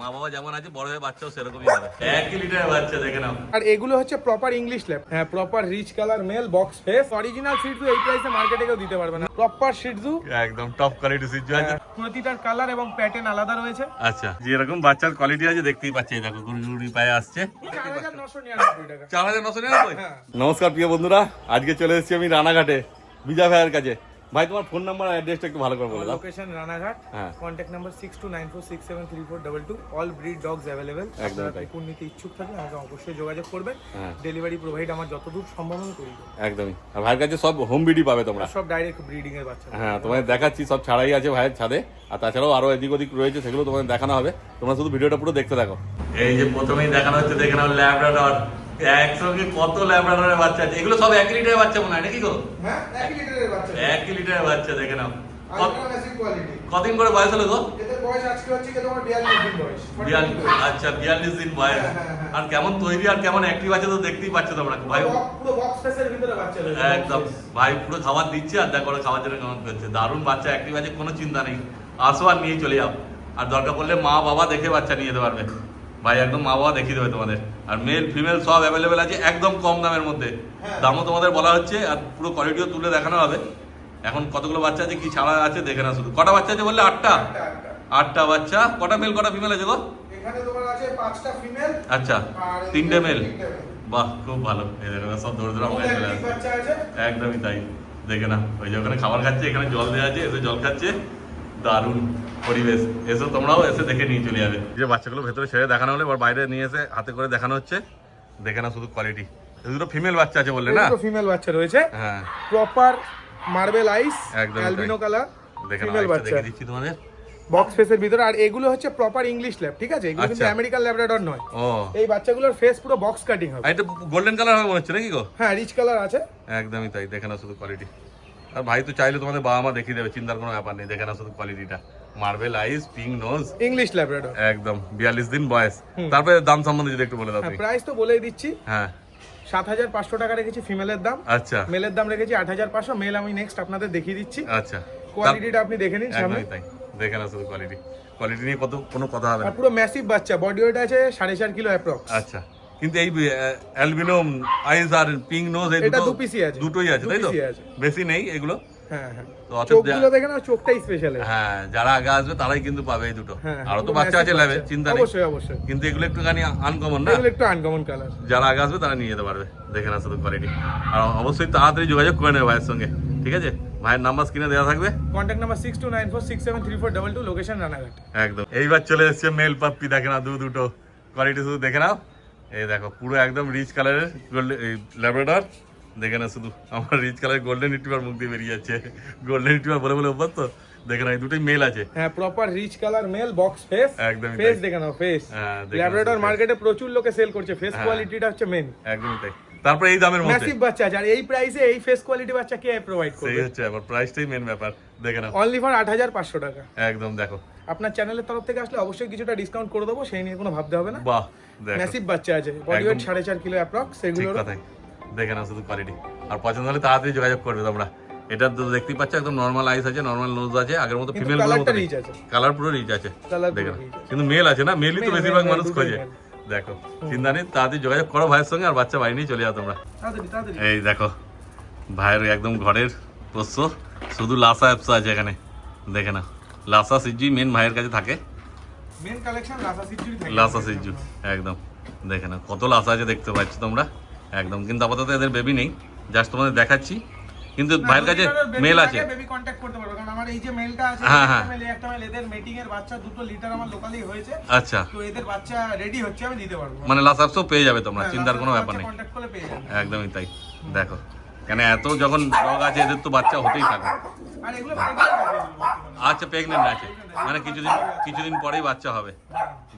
মা বাবা যেমন আছে বড় হয়ে বাচ্চাও সেরকমই হবে। একই লিটারের বাচ্চা দেখে নাও। আর এগুলো হচ্ছে প্রপার ইংলিশ ল্যাব হ্যাঁ proper rich colour male box face original Shih Tzu এই প্রাইসে মার্কেটে কেউ দিতে পারবে না। প্রপার শিটজু একদম টপ কোয়ালিটি সিজু আছে প্রতিটার কালার এবং প্যাটার্ন আলাদা রয়েছে। আচ্ছা যেরকম বাচ্চার কোয়ালিটি আছে দেখতেই পাচ্ছি দেখো গুড়ি গুড়ি পায়ে আসছে। চার হাজার নশো নিরানব্বই? হ্যাঁ। নমস্কার প্রিয় বন্ধুরা। আজকে চলে এসেছি আমি রানাঘাটে বিজয় ভাইয়ের কাছে। ভাই তোমার ফোন নাম্বার আর অ্যাড্রেসটা একটু ভালো করে বলে দাও। লোকেশন রানাঘাট হ্যাঁ। Contact number six two nine four six seven three four double two all breed dogs available একদম। কুকুর নিতে ইচ্ছুক থাকলে আমাকে অবশ্যই যোগাযোগ করবেন। হ্যাঁ। ডেলিভারি প্রোভাইড আমার যতদূর সম্ভব আমি করি একদমই। আর ভাইয়ের কাছে সব হোম বিডি পাবে তোমরা। সব ডাইরেক্ট ব্রিডিং এর বাচ্চা। হ্যাঁ তোমাদের দেখাচ্ছি সব ছাড়াই আছে ভাইয়ের ছাদে। আর তাছাড়াও আরও এদিক ওদিক রয়েছে সেগুলো তোমাদের দেখানো হবে। তোমরা শুধু ভিডিওটা পুরো দেখতে থাকো। এই যে প্রথমেই দেখানো হচ্ছে দেখে নাও ল্যাবরাডর একসঙ্গে কত ল্যাবরাডরের বাচ্চা আছে? এগুলো সব এক লিটারের বাচ্চা মনে হয় নাকি গো? হ্যাঁ এক লিটারের বাচ্চা। এক লিটারের বাচ্চা দেখে নাও। কদিন করে বয়স হলো গো? এদের বয়স আজকে হচ্ছে কি তোমার 42 দিন বয়স। বিয়াল্লিশ আচ্ছা বিয়াল্লিশ দিন বয়স। হ্যাঁ, হ্যাঁ। আর কেমন তৈরি আর কেমন অ্যাক্টিভ আছে তো দেখতেই পাচ্ছ তোমরা। ভাই একদম। ভাই পুরো খাবার দিচ্ছে আর দেখো খাবার জন্য কেমন করছে। দারুণ বাচ্চা অ্যাক্টিভ আছে কোনো চিন্তা নেই। আসো আর নিয়ে চলে যাও। আর দরকার পড়লে মা বাবা দেখে বাচ্চা নিয়ে যেতে পারবে। ভাই একদম মা বাবা দেখিয়ে দেবে তোমাদের। আর মেল ফিমেল সব অ্যাভেলেবেল আছে একদম কম দামের মধ্যে। হ্যাঁ। দামও তোমাদের বলা হচ্ছে আর পুরো কোয়ালিটিও তুলে দেখানো হবে। এখন কতগুলো বাচ্চা আছে কি ছাড়া আছে দেখে না শুধু। কটা বাচ্চা আছে বললে? আটটা? আটটা, বাচ্চা। কটা মেল কটা ফিমেল আছে গো? আচ্ছা তিনটে মেল বাহ খুব ভালো। সব আমার বাচ্চা আছে। একদমই তাই। দেখে না ওই যে ওখানে খাবার খাচ্ছে এখানে জল দেওয়া আছে এসে জল খাচ্ছে। দারুণ পরিবেশ। এসো তোমরাও এসে দেখে নিয়ে চলে যাবে। যে বাচ্চাগুলো ভেতরে ছেড়ে দেখানো হলে এবার বাইরে নিয়ে এসে হাতে করে দেখানো হচ্ছে। দেখে না শুধু কোয়ালিটি দুটো ফিমেল বাচ্চা আছে বললে না? ফিমেল বাচ্চা রয়েছে। হ্যাঁ। প্রপার মার্বেল আইস একদমই অ্যালবিনো তাই। কালার দেখে না ফিমেল বাচ্চা। দেখে দিচ্ছি তোমাদের। বক্স ফেসের ভিতরে আর এগুলো হচ্ছে প্রপার ইংলিশ ল্যাব ঠিক আছে? এগুলো কিন্তু আচ্ছা। আমেরিকান ল্যাবরেটর নয়। এই বাচ্চাগুলোর ফেস পুরো বক্স কাটিং হবে। আর এটা গোল্ডেন কালার হবে মনে হচ্ছে নাকি গো? হ্যাঁ রিচ কালার আছে। একদমই তাই দেখে না শুধু কোয়ালিটি আর ভাই তো চাইলে তোমাদের বাবা মা দেখিয়ে দেবে চিন্তার কোনো ব্যাপার নেই দেখে না শুধু কোয়ালিটিটা marble ice pink nose English labrador একদম বিয়াল্লিশ দিন বয়স। তারপরে দাম সম্বন্ধে যদি একটু বলে দাও হ্যাঁ প্রাইস তো বলেই দিচ্ছি। হ্যাঁ। সাত হাজার পাঁচশো টাকা রেখেছি ফিমেলের দাম। আচ্ছা। মেলের দাম রেখেছি আট হাজার পাঁচশো মেল আমি নেক্সট আপনাদের দেখিয়ে দিচ্ছি। আচ্ছা। কোয়ালিটিটা আপনি দেখে নিন সামনে। তাই। দেখে না শুধু কোয়ালিটি কোয়ালিটি নিয়ে কত কোনো কথা হবে না। পুরো ম্যাসিভ বাচ্চা বডি ওয়েট আছে সাড়ে চার কিলো অ্যাপ্রক্স আচ্ছা। কিন্তু এই অ্যালবিনো আইস আর পিঙ্ক নোজ এই দুটো। দুটোই আছে তাই তো? বেশি নেই এগুলো। হ্যাঁ হ্যাঁ। হ্যাঁ যারা আগে আসবে তারাই কিন্তু পাবে এই দুটো। আরও তো বাচ্চা আছে ল্যাবে চিন্তা নেই। অবশ্যই অবশ্যই। কিন্তু এগুলো একটুখানি আনকমন না? এগুলো একটু আনকমন কালার যারা আগে আসবে তারা নিয়ে যেতে পারবে। দেখে না শুধু কোয়ালিটি আর অবশ্যই তাড়াতাড়ি যোগাযোগ করে নেবে ভাইয়ের সঙ্গে ঠিক আছে? ভাইয়ের নাম্বার স্ক্রিনে দেওয়া থাকবে। Contact number six two nine four six seven three four double two location Ranaghat. একদম। এইবার চলে এসছে মেল পাপ্পি দেখে না দু দুটো। কোয়ালিটি শুধু দেখে নাও। এই দেখো পুরো একদম রিচ কালারের গোল্ডেন ল্যাবরেটর দেখে না শুধু আমার রিচ কালার গোল্ডেন রিট্রিভার মুখ দিয়ে বেরিয়ে যাচ্ছে। গোল্ডেন রিট্রিভার বলে বলে অভ্যস্ত? তো দেখে না এই দুটোই মেল আছে। হ্যাঁ proper rich colour male box face একদমই ফেস দেখে নাও ফেস হ্যাঁ, ল্যাবরেটর মার্কেটে প্রচুর লোকে সেল করছে ফেস হ্যাঁ। কোয়ালিটিটা হচ্ছে মেন একদমই তাই। তারপরে এই দামের মধ্যে। ম্যাসিভ বাচ্চা আছে আর এই প্রাইসে এই ফেস কোয়ালিটি বাচ্চা কে প্রোভাইড সেই হচ্ছে আবার প্রাইসটাই মেন ব্যাপার। দেখে নাও। অনলি ফর আট হাজার পাঁচশো টাকা। একদম দেখো। আপনার চ্যানেলের তরফ থেকে আসলে অবশ্যই কিছুটা ডিসকাউন্ট করে দেবো সেই নিয়ে কোনো ভাবতে হবে না। বাহ দেখো। ম্যাসিভ বাচ্চা আছে বডি ওয়েট সাড়ে চার কিলো অ্যাপ্রক্স কথাই। দেখে নাও শুধু কোয়ালিটি আর পছন্দ হলে তাড়াতাড়ি যোগাযোগ করবে তোমরা। এটা তো দেখতেই পাচ্ছ একদম নর্মাল আইস আছে নর্মাল নোজ আছে আগের মতো ফিমেল রিচ আছে। কালার পুরো রিচ আছে। দেখে। কিন্তু মেল আছে না? মেলই তো বেশিরভাগ মানুষ খোঁজে। দেখো চিন্তা নেই তাড়াতাড়ি যোগাযোগ করো ভাইয়ের সঙ্গে আর বাচ্চা বাড়ি নিয়ে চলে যাও তোমরা। এই দেখো ভাইয়ের একদম ঘরের পোষ্য শুধু লাসা অ্যাপসা আছে এখানে। দেখে না লাসা সিজি মেন ভাইয়ের কাছে থাকে। মেন কালেকশন লাসা সিজু একদম। দেখে না কত লাসা আছে দেখতে পাচ্ছ তোমরা। একদম কিন্তু আপাতত এদের বেবি নেই। জাস্ট তোমাদের দেখাচ্ছি। কিন্তু ভাইয়ের কাছে মেল আছে। বেবি কন্টাক্ট করতে পারবে। কারণ আমার এই যে মেলটা আছে হ্যাঁ, হ্যাঁ। মেল একটা মেল এদের মিটিং এর বাচ্চা দুটো লিটার আমার লোকালেই হয়েছে। আচ্ছা। তো এদের বাচ্চা রেডি হচ্ছে আমি দিতে পারব। মানে লাসা পেয়ে যাবে তোমরা হ্যাঁ, চিন্তার কোনো ব্যাপার নেই। কন্টাক্ট করলে পেয়ে যাবে। একদমই তাই। দেখো। কেন এত যখন রোগ আছে এদের তো বাচ্চা হতেই থাকে। আচ্ছা প্রেগনেন্ট আছে। মানে কিছুদিন কিছুদিন পরেই বাচ্চা হবে।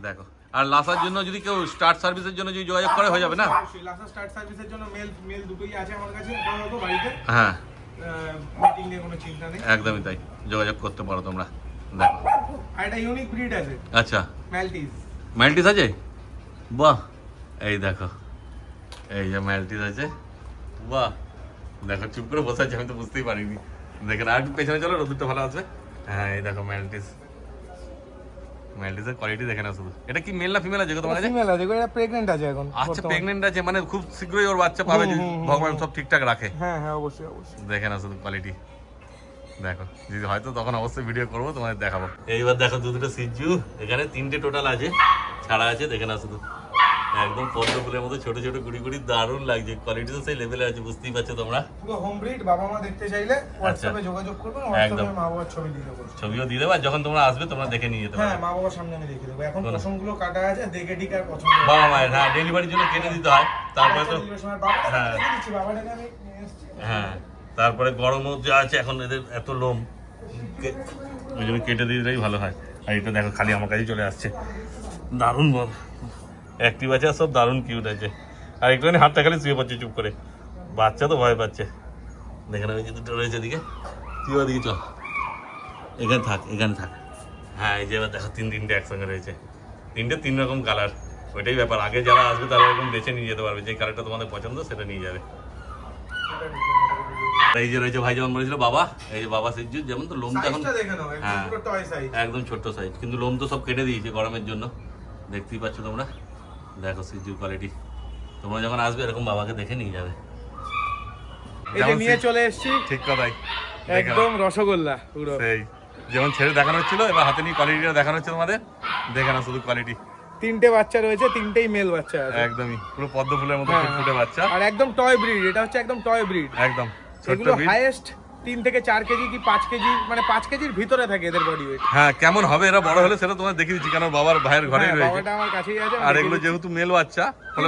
দেখো। আর লাসার জন্য যদি কেউ স্টার্ট সার্ভিসের জন্য যদি যোগাযোগ করে হয়ে যাবে না? লাসা স্টার্ট সার্ভিসের জন্য মেল মেল দুটোই আছে আমার কাছে বাড়িতে। হ্যাঁ। একদমই তাই। যোগাযোগ করতে পারো তোমরা। দেখো। একটা ইউনিক ব্রিড আছে। আচ্ছা। ম্যালটিস ম্যালটিস আছে? বাহ। এই দেখো। এই যে ম্যালটিস আছে। বাহ। দেখো চুপ করে বসে আছে আমি তো বুঝতেই পারিনি। দেখেন আর একটু পেছনে চলো রোদুরটা ভালো আসবে হ্যাঁ এই দেখো ম্যালটিস ম্যালটিসের কোয়ালিটি দেখে না শুধু। এটা কি মেল না ফিমেল আছে তোমার কাছে? ফিমেল আছে এটা প্রেগন্যান্ট আছে এখন আচ্ছা। প্রেগনেন্ট আছে মানে খুব শীঘ্রই ওর বাচ্চা পাবে যদি ভগবান সব ঠিকঠাক রাখে। হ্যাঁ হ্যাঁ অবশ্যই অবশ্যই। দেখে না শুধু কোয়ালিটি দেখো যদি হয়তো তখন অবশ্যই ভিডিও করব তোমাদের দেখাবো। এইবার দেখো দু দুটো সিজু এখানে তিনটে টোটাল আছে ছাড়া আছে দেখে না শুধু। একদম পদ্ম ফুলের মতো ছোট ছোট গুড়ি গুড়ি দারুণ লাগছে। কোয়ালিটি তো সেই লেভেলে আছে বুঝতেই পারছ তোমরা? পুরো হোম ব্রিড বাবা মা দেখতে চাইলে হোয়াটসঅ্যাপে যোগাযোগ করবেন হোয়াটসঅ্যাপে মা বাবার ছবি দিয়ে দেবো। ছবিও দিয়ে দেবো যখন তোমরা আসবে তোমরা দেখে নিয়ে যেতে পারবে। হ্যাঁ মা বাবার সামনে আমি দেখে দেবো। এখন বলো। পশমগুলো কাটা আছে দেখে ঠিক আর পছন্দ। বাবা মায়ের হ্যাঁ ডেলিভারির জন্য কেটে দিতে হয়। তারপরে তো হ্যাঁ। নিয়ে এসেছি। হ্যাঁ তারপরে গরমও যা আছে এখন এদের এত লোম। ওই জন্য কেটে দিলেই ভালো হয়। আর এটা দেখো খালি আমার কাছেই চলে আসছে। দারুণ অ্যাক্টিভ আছে আর সব দারুণ কিউট আছে। আর একটুখানি হাতটা খালি শুয়ে পড়ছে চুপ করে। বাচ্চা তো ভয় পাচ্ছে। দেখে না ওই যে দুটো রয়েছে এদিকে। তুই ওদিকে চল। এখানে থাক এখানে থাক। হ্যাঁ এই যে এবার দেখো তিন তিনটে একসঙ্গে রয়েছে। তিনটে তিন রকম কালার ওইটাই ব্যাপার। আগে যারা আসবে তারা এরকম বেছে নিয়ে যেতে পারবে। যে কালারটা তোমাদের পছন্দ সেটা নিয়ে যাবে। এই যে রয়েছে ভাই যেমন বলেছিল বাবা। এই যে বাবা সিজ্জু যেমন তো এখন দেখে নাও, একদম হ্যাঁ। একদম ছোট্ট সাইজ কিন্তু লোম তো সব কেটে দিয়েছে গরমের জন্য। দেখতেই পাচ্ছ তোমরা। দেখো সিজ্জুর কোয়ালিটি তোমরা যখন আসবে এরকম বাবাকে দেখে নিয়ে যাবে। যেমন নিয়ে চলে এসেছি। ঠিক কথাই। একদম রসগোল্লা পুরো। সেই। যেমন ছেড়ে দেখানো হচ্ছিল এবার হাতে নিয়ে কোয়ালিটিটা দেখানো হচ্ছে তোমাদের। দেখে না শুধু কোয়ালিটি তিনটে বাচ্চা রয়েছে তিনটেই মেল বাচ্চা আছে। একদমই। পুরো পদ্ম ফুলের মতো হ্যাঁ, ফুটফুটে বাচ্চা। আর একদম টয় ব্রিড এটা হচ্ছে একদম টয় ব্রিড একদম এগুলো হাইয়েস্ট তিন থেকে চার কেজি কি পাঁচ কেজি? মানে পাঁচ কেজির ভিতরে থাকে এদের বডি ওয়েট হ্যাঁ কেমন হবে? এরা বড় হলে সেটা তোমার দেখিয়ে দিচ্ছি কারণ বাবার ভাইয়ের ঘরেই রয়েছে। বাবাটা আমার কাছেই আছে আর এগুলো যেহেতু মেল বাচ্চা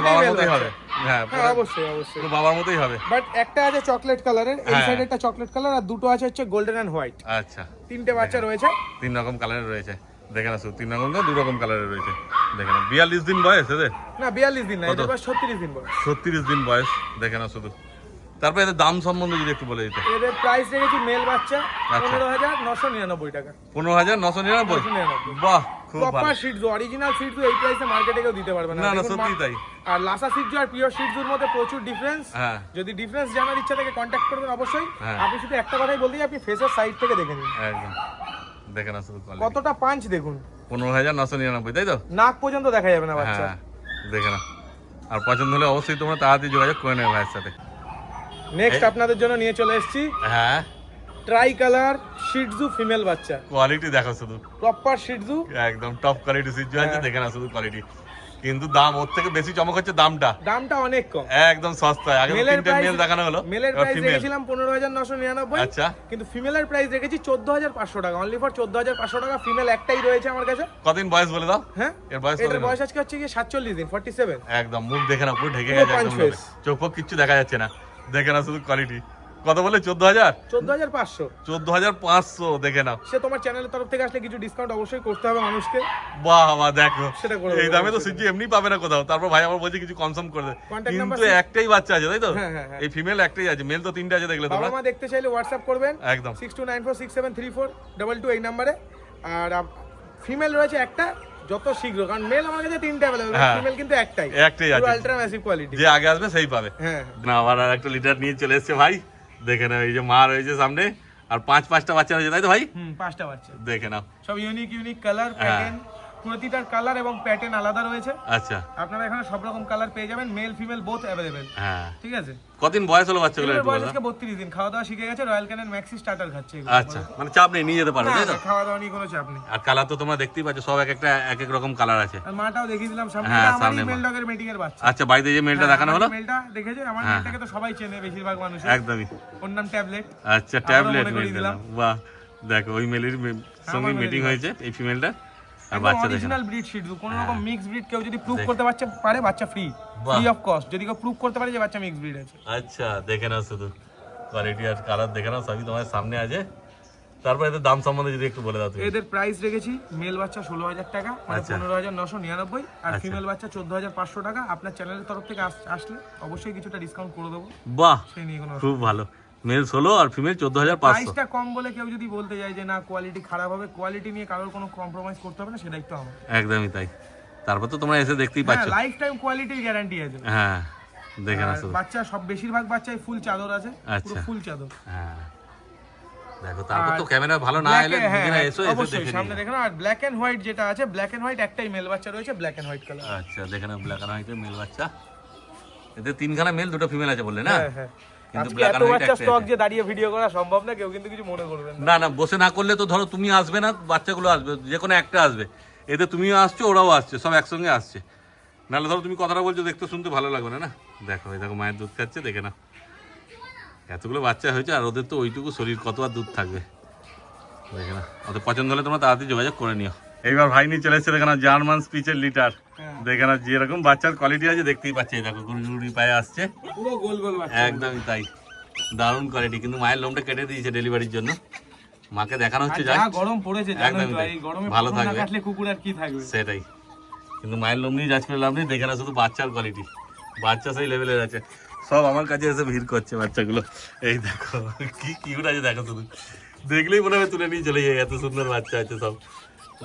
বাবার মতোই হবে। হ্যাঁ হ্যাঁ অবশ্যই অবশ্যই। বাবার মতোই হবে। বাট একটা আছে চকলেট কালারের এই হ্যাঁ। সাইডে একটা চকলেট কালার আর দুটো আছে হচ্ছে গোল্ডেন এন্ড হোয়াইট আচ্ছা। তিনটে বাচ্চা রয়েছে। তিন রকম কালারের রয়েছে। দেখে না শুধু তিন রকম না দু রকম কালারের রয়েছে। দেখে না বিয়াল্লিশ দিন বয়স এদের? না বিয়াল্লিশ দিন না? এদের বয়স ছত্রিশ দিন বয়স। ছত্রিশ দিন বয়স। দেখে না শুধু। তারপরে এদের দাম সম্বন্ধে যদি একটু বলে দিতে। এদের প্রাইস রেখেছি মেল বাচ্চা আচ্ছা। পনেরো হাজার নশো নিরানব্বই টাকা। পনেরো হাজার নশো নিরানব্বই? বাহ প্রপার অরিজিনাল শিটজু এই প্রাইসে মার্কেটে কেউ দিতে পারবে না। না সত্যি তাই। আর লাসা আর পিওর মধ্যে প্রচুর ডিফারেন্স হ্যাঁ। যদি ডিফারেন্স জানার ইচ্ছা থেকে কন্ট্যাক্ট করবেন অবশ্যই। হ্যাঁ। আপনি শুধু একটা কথাই আপনি ফেসের সাইড থেকে দেখে নিন। একদম। কতটা পাঞ্চ দেখুন। পনেরো হাজার নশো নিরানব্বই তাই তো? নাক পর্যন্ত দেখা যাবে না বাচ্চা। হ্যাঁ দেখে না আর পছন্দ হলে অবশ্যই তোমরা তাড়াতাড়ি যোগাযোগ করে নেবে ভাইয়ের সাথে। নেক্সট আপনাদের জন্য নিয়ে চলে এসেছি। হ্যাঁ। Tri colour Shih Tzu female বাচ্চা। কোয়ালিটি দেখো শুধু। প্রপার শিটজু একদম টপ কোয়ালিটি সিজু আছে। দেখে না শুধু কোয়ালিটি কিন্তু দাম ওর থেকে বেশি চমক হচ্ছে দামটা। দামটা অনেক কম। একদম সস্তায়। আগে তিনটে মেল দেখানো হলো মেলের প্রাইস রেখেছিলাম পনেরো হাজার নশো নিরানব্বই। আচ্ছা। কিন্তু ফিমেলের প্রাইস রেখেছি চোদ্দ হাজার পাঁচশো টাকা। অনলি ফর চোদ্দ হাজার পাঁচশো টাকা ফিমেল একটাই রয়েছে আমার কাছে। কদিন বয়স বলে দাও? হ্যাঁ? এর বয়স কতদিন বয়স আজকে হচ্ছে কি সাতচল্লিশ দিন ফর্টি সেভেন একদম মুখ দেখে না পুরো ঢেকে গেছে একদম চোখ কিচ্ছু দেখা যাচ্ছে না। দেখে না শুধু কোয়ালিটি কত বলে চোদ্দ হাজার? চোদ্দ হাজার পাঁচশো। চোদ্দ হাজার পাঁচশো দেখে নাও। সে তোমার চ্যানেলের তরফ থেকে আসলে কিছু ডিসকাউন্ট অবশ্যই করতে হবে মানুষকে। বাহ বাহ দেখো। সেটা করে এই দামে তো। সিজি এমনি পাবে না কোথাও। তারপর ভাই আমার বলছে কিছু কনসাম করে কিন্তু একটাই বাচ্চা আছে তাই তো? হ্যাঁ, হ্যাঁ, হ্যাঁ। এই ফিমেল একটাই আছে মেল তো তিনটে আছে দেখলে তোমরা। মা দেখতে চাইলে হোয়াটসঅ্যাপ করবেন। একদম। Six two nine four six seven three four double two এই নাম্বারে আর ফিমেল রয়েছে একটা। যত শীঘ্র কারণ মেল আমার কাছে তিনটা অ্যাভেলেবল। ফিমেল কিন্তু একটাই। একটাই আছে। আলট্রা ম্যাসিভ কোয়ালিটি যে আগে আসবে সেই পাবে। হ্যাঁ। না আবার আর একটা লিটার নিয়ে চলে এসেছে ভাই। দেখে নাও এই যে মা রয়েছে সামনে আর পাঁচ পাঁচটা বাচ্চা রয়েছে তাই তো ভাই? হুম পাঁচটা বাচ্চা। দেখে নাও। সব ইউনিক ইউনিক কালার। প্যাটার্ন প্রতিটার কালার এবং প্যাটার্ন আলাদা রয়েছে। আচ্ছা। আপনারা এখানে সব রকম কালার পেয়ে যাবেন মেল ফিমেল বোথ অ্যাভেলেবেল হ্যাঁ। ঠিক আছে? কদিন বয়স হলো বাচ্চাগুলো একটু বয়স আজকে বত্রিশ দিন। খাওয়া দাওয়া শিখে গেছে রয়্যাল ক্যানেন ম্যাক্সি স্টার্টার খাচ্ছে আচ্ছা মানে চাপ নেই নিয়ে যেতে পারবে তাই তো? খাওয়া দাওয়া নিয়ে কোনো চাপ নেই। আর কালার তো তোমরা দেখতেই পাচ্ছ সব এক একটা এক এক রকম কালার আছে। আর মাটাও দেখিয়ে দিলাম সামনে হ্যাঁ, সামনে মেল। ডগের মিটিং এর বাচ্চা। আচ্ছা বাড়িতে যে মেলটা দেখানো হলো? আমার মেলটা দেখেছে? আমার হ্যাঁ। মেলটাকে তো সবাই চেনে বেশিরভাগ মানুষ একদমই। ওর নাম ট্যাবলেট আচ্ছা ট্যাবলেট মেল দিলাম। বাহ দেখো ওই মেলের সঙ্গে মিটিং হয়েছে। এই ফিমেলটা আর বাচ্চা দেখে অরিজিনাল ব্রিড শিট কোনো রকম মিক্স ব্রিড কেউ যদি প্রুফ করতে পারছে পারে বাচ্চা ফ্রি ফ্রি অফ কস্ট যদি কেউ প্রুফ করতে পারে যে বাচ্চা মিক্স ব্রিড আছে। আচ্ছা দেখে নাও শুধু। কোয়ালিটি আর কালার দেখে নাও সবই তোমার সামনে আছে। তারপর এদের দাম সম্বন্ধে যদি একটু বলে দাও এদের প্রাইস রেখেছি মেল বাচ্চা ষোলো হাজার টাকা মানে আচ্ছা। পনেরো হাজার নশো নিরানব্বই আর আচ্ছা। ফিমেল বাচ্চা চোদ্দ হাজার পাঁচশো টাকা। আপনার চ্যানেলের তরফ থেকে আস- আসলে অবশ্যই কিছুটা ডিসকাউন্ট করে দেবো। বাহ। সেই নিয়ে কোনো খুব ভালো। মেল ষোলো আর ফিমেল চোদ্দ হাজার পাঁচশো প্রাইসটা কম বলে কেউ যদি বলতে যায় যে না কোয়ালিটি খারাপ হবে কোয়ালিটি নিয়ে কারোর কোনো কম্প্রোমাইজ করতে হবে না সেটাই তো আমার একদমই তাই। তারপর তো তোমরা এসে দেখতেই হ্যাঁ পাচ্ছ। লাইফ টাইম কোয়ালিটির গ্যারান্টি আছে। হ্যাঁ দেখে না আর শুধু। বাচ্চা সব বেশিরভাগ বাচ্চাই ফুল চাদর আছে পুরো আচ্ছা। ফুল চাদর। হ্যাঁ। দেখো তারপর তো ক্যামেরা ভালো না এলে হ্যাঁ, নিজেরা এসো এসে অবশ্যই দেখে সামনে আর ব্ল্যাক এন্ড হোয়াইট যেটা আছে ব্ল্যাক এন্ড হোয়াইট একটাই মেল বাচ্চা রয়েছে ব্ল্যাক এন্ড হোয়াইট কালার আচ্ছা দেখে নাও ব্ল্যাক অ্যান্ড হোয়াইটের মেল বাচ্চা। এতে তিনখানা মেল দুটো ফিমেল আছে বললে না? হ্যাঁ হ্যাঁ। কিন্তু ব্ল্যাক এত বাচ্চা স্টক যে দাঁড়িয়ে ভিডিও করা সম্ভব না কেউ কিন্তু কিছু মনে করবেন না। না না বসে না করলে তো ধরো তুমি আসবে না বাচ্চাগুলো আসবে যে কোনো একটা আসবে। এতে তুমিও আসছো ওরাও আসছে সব একসঙ্গে আসছে। নাহলে ধরো তুমি কথাটা বলছো দেখতে শুনতে ভালো লাগবে না না? দেখো এই দেখো মায়ের দুধ খাচ্ছে দেখে না এতগুলো বাচ্চা হয়েছে আর ওদের তো ওইটুকু শরীর কত আর দুধ থাকবে? দেখে না ওদের পছন্দ হলে তোমরা তাড়াতাড়ি যোগাযোগ করে নিও। এইবার ভাই নিয়ে চলে এসেছে দেখে জার্মান স্পিচের লিটার হ্যাঁ। দেখে না যেরকম বাচ্চার কোয়ালিটি আছে দেখতেই পাচ্ছি দেখো গুড়ি গুড়ি পায়ে আসছে। পুরো গোল গোল বাচ্চা। একদমই তাই। দারুণ কোয়ালিটি কিন্তু মায়ের লোমটা কেটে দিয়েছে ডেলিভারির জন্য। মাকে দেখানো হচ্ছে যা গরম পড়েছে একদমই তাই। গরমে ভালো ভালো থাকবে। কাটলে কুকুর আর কি থাকবে? সেটাই। কিন্তু মায়ের লোম নিয়ে যাচ করে লাভ নেই দেখে না শুধু বাচ্চার কোয়ালিটি বাচ্চা সেই লেভেলের আছে সব আমার কাছে এসে ভিড় করছে বাচ্চাগুলো। এই দেখো কি কিউট আছে দেখো শুধু। দেখলেই মনে হবে তুলে নিয়ে চলে যায় এত সুন্দর বাচ্চা আছে সব।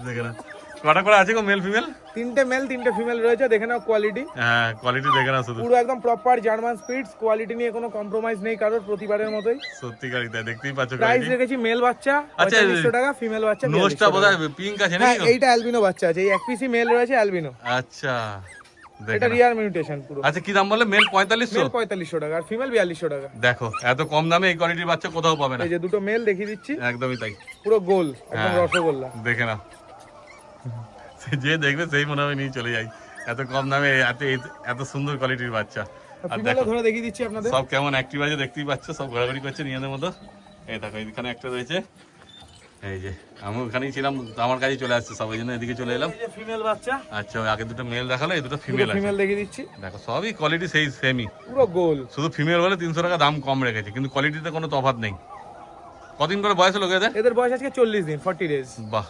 দেখে না কটা করে আছে গো মেল ফিমেল তিনটে মেল তিনটে ফিমেল রয়েছে দেখে নাও কোয়ালিটি হ্যাঁ কোয়ালিটি দেখে না শুধু। পুরো একদম প্রপার জার্মান স্পিডস কোয়ালিটি নিয়ে কোনো কম্প্রোমাইজ নেই কারোর প্রতিবারের মতোই। সত্যিকারই তাই দেখতেই পাচ্ছ প্রাইস রেখেছি মেল বাচ্চা আচ্ছা, পঁয়তাল্লিশশো টাকা ফিমেল বাচ্চা নোজটা বোধহয় পিঙ্ক আছে হ্যাঁ? এইটা অ্যালবিনো বাচ্চা আছে এই এক পিসি মেল রয়েছে অ্যালবিনো আচ্ছা এটা রিয়ার মিউটেশন পুরো। আচ্ছা কি দাম বললে মেল পঁয়তাল্লিশশো? মেল পঁয়তাল্লিশশো টাকা আর ফিমেল বিয়াল্লিশশো টাকা। দেখো এত কম দামে এই কোয়ালিটির বাচ্চা কোথাও পাবে না। এই যে দুটো মেল দেখিয়ে দিচ্ছি। একদমই তাই। পুরো গোল একদম হ্যাঁ। রসগোল্লা। দেখে না সে যে দেখবে সেই মনে হবে নিয়ে চলে যাই এত কম দামে এত এত সুন্দর কোয়ালিটির বাচ্চা। আর দেখো ধরে দেখিয়ে দিচ্ছি আপনাদের। সব কেমন অ্যাক্টিভ আছে দেখতেই পাচ্ছ সব ঘোরাঘুরি করছে নিজেদের মতো। এই দেখো এখানে একটা রয়েছে। এই যে আমি ওখানেই ছিলাম আমার কাছে চলে আসছে সব ওই জন্য এদিকে চলে এলাম। ফিমেল বাচ্চা। আচ্ছা আগে দুটো মেল দেখাল এই দুটো ফিমেল ফিমেল দেখিয়ে দিচ্ছি। দেখো সবই কোয়ালিটি সেই সেমই পুরো গোল। শুধু ফিমেল বলে তিনশো টাকা দাম কম রেখেছে কিন্তু কোয়ালিটিতে কোনো তফাৎ নেই। কদিন করে বয়স হলো এদের? এদের বয়স আজকে চল্লিশ দিন ফর্টি ডেজ বাহ।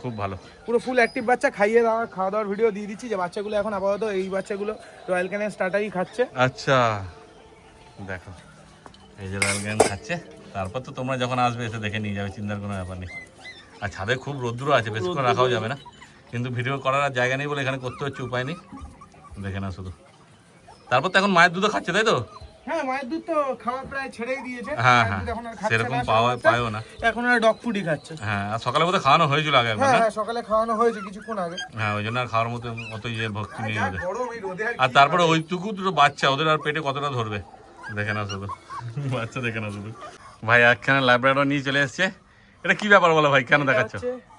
খুব ভালো। পুরো ফুল অ্যাক্টিভ বাচ্চা খাইয়ে দাওয়া খাওয়া দাওয়ার ভিডিও দিয়ে দিচ্ছি যে বাচ্চাগুলো এখন আপাতত এই বাচ্চাগুলো রয়্যাল ক্যানের স্টার্টারই খাচ্ছে। আচ্ছা। দেখো এই যে লাল ক্যান খাচ্ছে। তারপর তো তোমরা যখন আসবে এসে দেখে নিয়ে যাবে চিন্তার কোনো ব্যাপার নেই। আর ছাদে খুব রোদ্র আছে বেশিক্ষণ রাখাও যাবে না। কিন্তু ভিডিও করার আর জায়গা নেই বলে এখানে করতে হচ্ছে উপায় নেই। দেখে না শুধু। তারপর তো এখন মায়ের দুধও খাচ্ছে তাই তো? হ্যাঁ মায়ের দুধ তো খাওয়া প্রায় ছেড়েই দিয়েছে। হ্যাঁ হ্যাঁ সেরকম পাওয়া সকালটা। পায়ও না। এখন আর ডগ ফুডই খাচ্ছে। হ্যাঁ আর সকালে বোধহয় খাওয়ানো হয়েছিল আগে একবার হ্যাঁ হ্যাঁ সকালে খাওয়ানো হয়েছে কিছুক্ষণ আগে। হ্যাঁ ওই জন্য আর খাওয়ার মতো অত ইয়ে ভক্তি নেই ওদের। আর তারপরে ওইটুকু দুটো বাচ্চা ওদের আর পেটে কতটা ধরবে? দেখে না শুধু। বাচ্চা দেখে না শুধু। ভাই একখানে লাইব্রেরি নিয়ে চলে এসছে। এটা কি ব্যাপার বলো ভাই? কেন দেখাচ্ছ?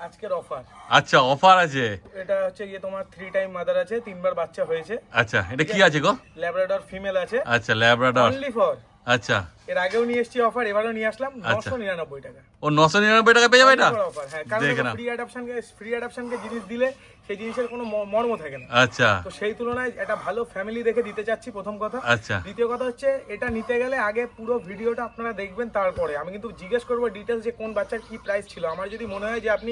আজকের অফার আচ্ছা অফার আছে। এটা হচ্ছে ইয়ে তোমার থ্রি টাইম মাদার আছে তিনবার বাচ্চা হয়েছে। আচ্ছা এটা কি আছে গো? ল্যাব্রাডর ফিমেল আছে। আচ্ছা ল্যাব্রাডর অনলি ফর আচ্ছা। এর আগেও নিয়ে এসেছি অফার এবারও নিয়ে আসলাম আচ্ছা। নশো নিরানব্বই টাকা। ও নশো নিরানব্বই টাকা পেয়ে যাবে এটা? অফার হ্যাঁ কারণ দেখে না ফ্রি ফ্রি অ্যাডাপশনকে জিনিস দিলে সেই জিনিসের কোনো মর্ম থাকে না। আচ্ছা। তো সেই তুলনায় একটা ভালো ফ্যামিলি দেখে দিতে চাচ্ছি প্রথম কথা। আচ্ছা। দ্বিতীয় কথা হচ্ছে এটা নিতে গেলে আগে পুরো ভিডিওটা আপনারা দেখবেন তারপরে। আমি কিন্তু জিজ্ঞেস করব ডিটেলস যে কোন বাচ্চার কি প্রাইস ছিল। আমার যদি মনে হয় যে আপনি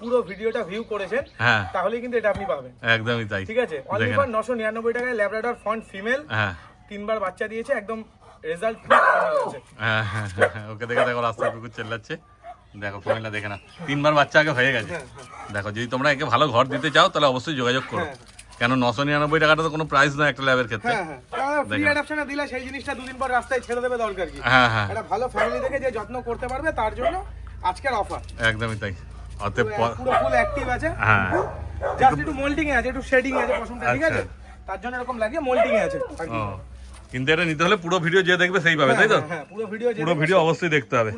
পুরো ভিডিওটা ভিউ করেছেন হ্যাঁ। তাহলে কিন্তু এটা আপনি পাবেন। একদমই তাই। ঠিক আছে? Only for. নশো নিরানব্বই টাকায় ল্যাবরাডর ফন্ট ফিমেল তিনবার বাচ্চা দিয়েছে একদম রেজাল্ট আছে হ্যাঁ হ্যাঁ হ্যাঁ, ওকে দেখে দেখো রাস্তায় কুকুর চেল্লাচ্ছে। দেখো ফ্যামিলিটা দেখে না তিনবার বাচ্চা আগে হয়ে গেছে। দেখো যদি তোমরা একে ভালো ঘর দিতে চাও তাহলে অবশ্যই যোগাযোগ করো। কেন নশো নিরানব্বই টাকাটা তো কোনো প্রাইস নয় একটা ল্যাবের ক্ষেত্রে। ফ্রি অ্যাডাপশনে দিলে সেই জিনিসটা দুদিন পর রাস্তায় ছেড়ে দেবে দরকার কি? হ্যাঁ হ্যাঁ। একটা ভালো ফ্যামিলি দেখে যে যত্ন করতে পারবে তার জন্য আজকের অফার একদমই তাই। অতএব পুরো ফুল অ্যাক্টিভ আছে। হ্যাঁ। জাস্ট একটু মোল্ডিং এ আছে একটু শেডিং আছে পশমটা ঠিক আছে? আচ্ছা। তার জন্য এরকম লাগে মোল্ডিং এ আছে কিন্তু এটা নিতে হলে পুরো ভিডিও যে দেখবে সেই পাবে তাই তো? হ্যাঁ, হ্যাঁ পুরো ভিডিও পুরো ভিডিও অবশ্যই দেখতে হবে।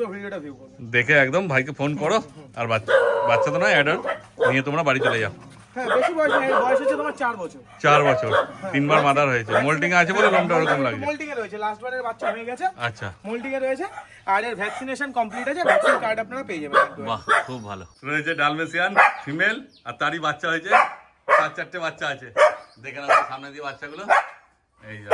দেখে একদম ভাইকে ফোন করো আর বাচ্চা বাচ্চা তো নয় অ্যাডাল্ট নিয়ে তোমরা বাড়ি চলে যাও। হ্যাঁ বেশি বয়স নেই বয়স হচ্ছে তোমার চার বছর। তিনবার মাদার হয়েছে। মোল্টিং আছে বলে লমটা ওরকম লাগছে। মোল্ডিং এ রয়েছে লাস্ট বারের বাচ্চা হয়ে গেছে। আচ্ছা। মোল্ডিং এ রয়েছে আর এর ভ্যাকসিনেশন কমপ্লিট আছে ভ্যাকসিন কার্ড আপনারা পেয়ে যাবেন বাহ খুব ভালো। রয়েছে ডালমেসিয়ান ফিমেল আর তারই বাচ্চা হয়েছে। চার চারটে বাচ্চা আছে। দেখে না সামনে দিয়ে বাচ্চাগুলো। এই যে।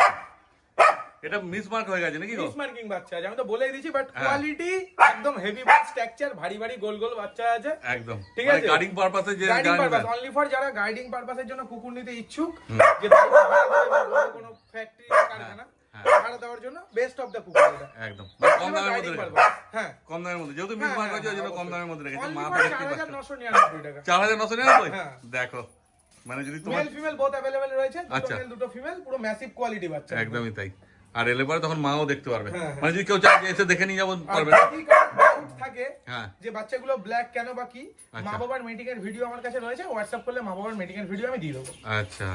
এটা মিসমার্ক হয়ে গেছে নাকি গো মিসমার্কিং বাচ্চা আছে আমি তো বলেই দিয়েছি বাট হ্যাঁ। কোয়ালিটি একদম হেভি বাট স্ট্রাকচার ভারী ভারী গোল গোল বাচ্চা আছে একদম ঠিক মানে আছে। গার্ডিং পারপাসে যে গাইডিং জানবে। পারপাস অনলি ফর যারা গাইডিং পারপাসের জন্য কুকুর নিতে ইচ্ছুক হুম। যে দায়িত্ব ভাড়া দেবে বা বড় কোনো ফ্যাক্টরি বা কারখানা হ্যাঁ। ভাড়া দেওয়ার জন্য বেস্ট অফ দ্য কুকুর এটা একদম মানে কম দামের মধ্যে গাইডিং রেখেছে পারপাস হ্যাঁ কম দামের মধ্যে যেহেতু হ্যাঁ, মিসমার্ক হ্যাঁ, হয়েছে ওই জন্য হ্যাঁ, কম দামের মধ্যে রেখেছে অনলি মা তো ফর দেখতেই পাচ্ছ 4999 টাকা চার হাজার নশো নিরানব্বই হ্যাঁ। দেখো মানে যদি তোমার মেল ফিমেল বোথ अवेलेबल রয়েছে দুটো আচ্ছা। মেল দুটো ফিমেল পুরো ম্যাসিভ কোয়ালিটি বাচ্চা একদমই তাই আর এলে পরে তখন মাও দেখতে পারবে। হ্যাঁ, হ্যাঁ। মানে যদি কেউ চায় এসে দেখে নিয়ে যাব পারবে থাকে হ্যাঁ। যে বাচ্চাগুলো ব্ল্যাক কেন বা কি? মা। বাবার মিটিং এর ভিডিও আমার কাছে রয়েছে হোয়াটসঅ্যাপ করলে মা বাবার মিটিং এর ভিডিও আমি দিয়ে দেবো। আচ্ছা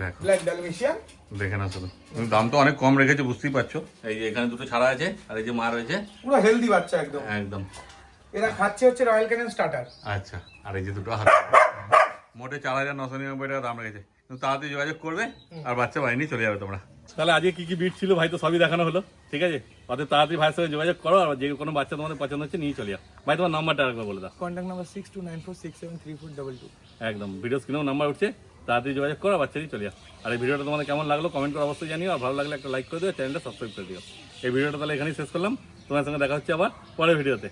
দেখো। ব্ল্যাক ডালমেশিয়ান দেখে না শুধু দাম তো অনেক কম রেখেছে বুঝতেই পারছ। এই যে এখানে দুটো ছাড়া আছে আর এই যে মা রয়েছে। পুরো হেলদি বাচ্চা একদম। একদম। এরা খাচ্ছে হচ্ছে রয়্যাল ক্যানেন স্টার্টার আচ্ছা আর এই যে দুটো হাত। মোটে চার হাজার নশো নিরানব্বই টাকা দাম রেখেছে। তাড়াতাড়ি যোগাযোগ করবে আর বাচ্চা বাড়ি নিয়ে চলে যাবে তোমরা। তাহলে আজকে কি কি বিট ছিল ভাই তো সবই দেখানো হলো ঠিক আছে? অত তাড়াতাড়ি ভাইয়ের সঙ্গে যোগাযোগ করো আর যে কোনো বাচ্চা তোমাদের পছন্দ হচ্ছে নিয়ে চলে যাও। ভাই তোমার নাম্বারটা একবার বলে দাও। Contact number six two nine four six seven three four double two একদম ভিডিও স্ক্রিনেও নাম্বার উঠছে তাড়াতাড়ি যোগাযোগ করো বাচ্চা নিয়ে চলে যাও। আর এই ভিডিওটা তোমাদের কেমন লাগল কমেন্ট করে অবশ্যই জানিও আর ভালো লাগলে একটা লাইক করে দিও চ্যানেলটা সাবস্ক্রাইব করে দিও। এই ভিডিওটা তাহলে এখানেই শেষ করলাম তোমার সঙ্গে দেখা হচ্ছে আবার পরের ভিডিওতে।